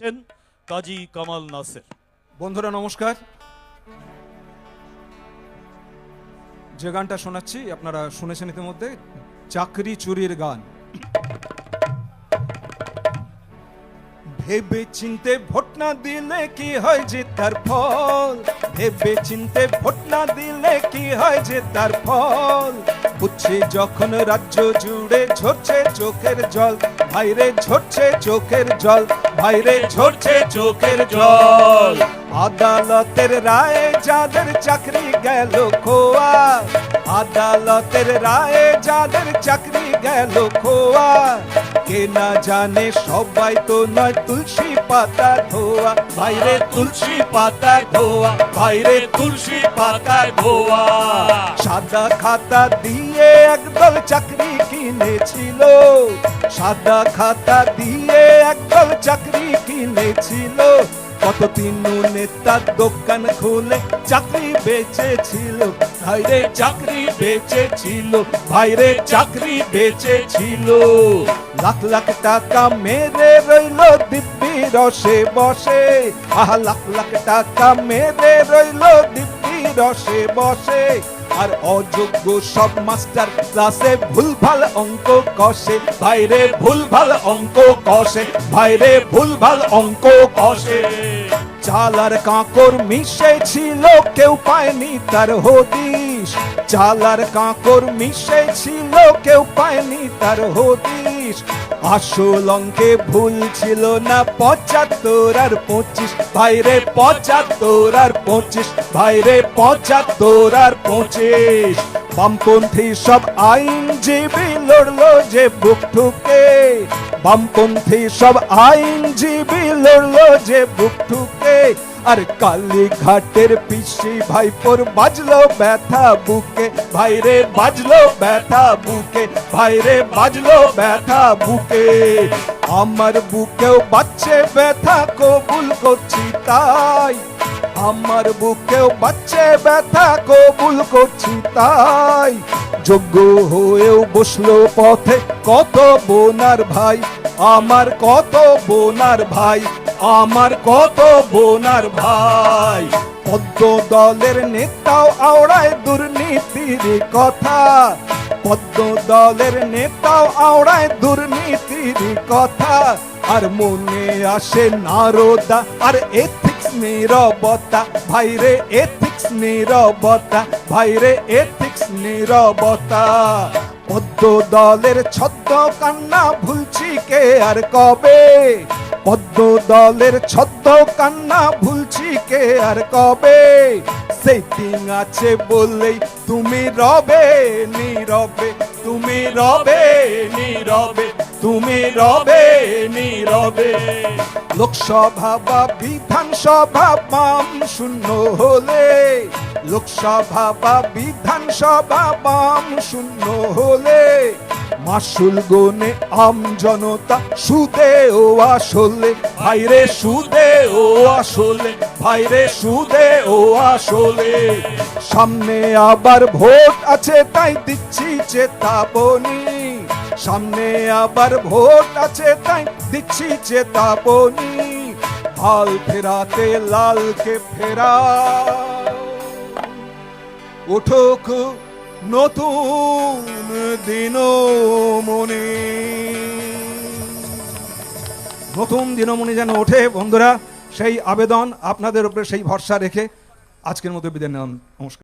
করছেন কাজী কামাল নাসের। বন্ধুরা, নমস্কার। যে গানটা শোনাচ্ছি, আপনারা শুনেছেন ইতিমধ্যে, চাকরি চুরির গান। ভেবে চিনতে ভোট না দিলে কি হয় যে তার ফল? ভেবে চিনতে ভোট না দিলে কি হয় যে তার ফল? বুঝছি যখন রাজ্য জুড়ে ঝরছে চোখের জল। ভাইরে, ঝরছে চোখের জল, ভাইরে, ঝরছে চোখের জল। আদালতের রায়ে যাদের চাকরি গেল খোয়া। আদালতের রায়ে যাদের চাকরি গেল খোয়া। কে না জানে, সবাই তো নয় তুলসী পাতা ধোয়া। বাইরে তুলসী পাতা ধোয়া বাইরে তুলসী পাতা ধোয়া। সাদা খাতা দিয়ে একদল চাকরি কিনেছিল। সাদা খাতা দিয়ে একদল চাকরি কিনেছিল। কত তিনু নেতা দোকান খুলে? চাকরি বেচেছিল। ভাইরে, চাকরি বেচেছিল। ভাইরে, চাকরি বেচেছিল। লাখ লাখ টাকা মেরে রইল দিব্যি রসে বসে। আহা, লাখ লাখ টাকা মেরে রইল দিব্যি রসে বসে, আর অযোগ্য সব মাস্টার ক্লাসে ভুলভাল অঙ্ক কষে। ভাইরে, ভুলভাল অঙ্ক কষে, ভাইরে, ভুলভাল অঙ্ক কষে। চাল আর কাঁকর মিশে ছিল কেউ পায়নি তার হদিশ। চালার কাঁকর মিশে ছিল কেউ পায়নি তার হদিশ আসল অঙ্কে ভুল ছিল না পঁচাত্তর আর পঁচিশ। ভাইরে পঁচাত্তর আর পঁচিশ পঁচাত্তর আর পঁচিশ। বামপন্থী সব আইনজীবী লড়লো যে বুক ঠুকে। বামপন্থী সব আইনজীবী লড়লো যে বুক ঠুকে। আর কালী ঘাটের পিসি ভাইপোর বাজলো ব্যথা বুকে। ভাইরে বাজলো ব্যথা বুকে, ভাইরে বাজলো ব্যথা বুকে। আমার বুকেও বাচ্চে ব্যথা, কবুল করছি তাই। আমার বুকেও বাচ্চে ব্যথা, কবুল করছি তাই। যোগ্য হয়েও বসল পথে কত বোনার ভাই, আমার কত বোনার ভাই। আমার কত বোনার ভাই? পদ্ম দলের নেতাও আওড়ায় দুর্নীতির কথা। পদ্ম দলের নেতাও আওড়ায় দুর্নীতির কথা। আর মনে আসে নারদা আর এথিক্স নীরবতা। ভাইরে, এথিক্স নীরবতা। ভাইরে, এথিক্স নিরবতা। পদ্ম দলের ছদ্ম কান্না ভুলছি কে আর কবে? দলের ছদ্ম কান্না ভুলছি কে আর কবে? সেই দিন আছে বললেই তুমি রবে, নীরবে, তুমি রবে, নীরবে, তুমি রবে, নীরবে। লোকসভা বা বিধানসভা বাম শূন্য হলে, লোকসভা বা বিধানসভা বাম শূন্য হলে মাসুল গনে আম জনতা, সুদে ও আসলে। ভাইরে সুদে ও আসলে, ভাইরে সুদে ও আসলে। সামনে আবার ভোট আছে, তাই দিচ্ছি চেতাবনী। সামনে আবার ভোট আছে, তাই দিচ্ছি চেতাবনী। হাল ফেরাতে লালকে ফেরা। উঠুক নতুন দিন মনে। নতুন দিনমণি যেন ওঠে, বন্ধুরা। সেই আবেদন আপনাদের উপরে সেই ভরসা রেখে আজকের মতো বিদায় নেন নমস্কার।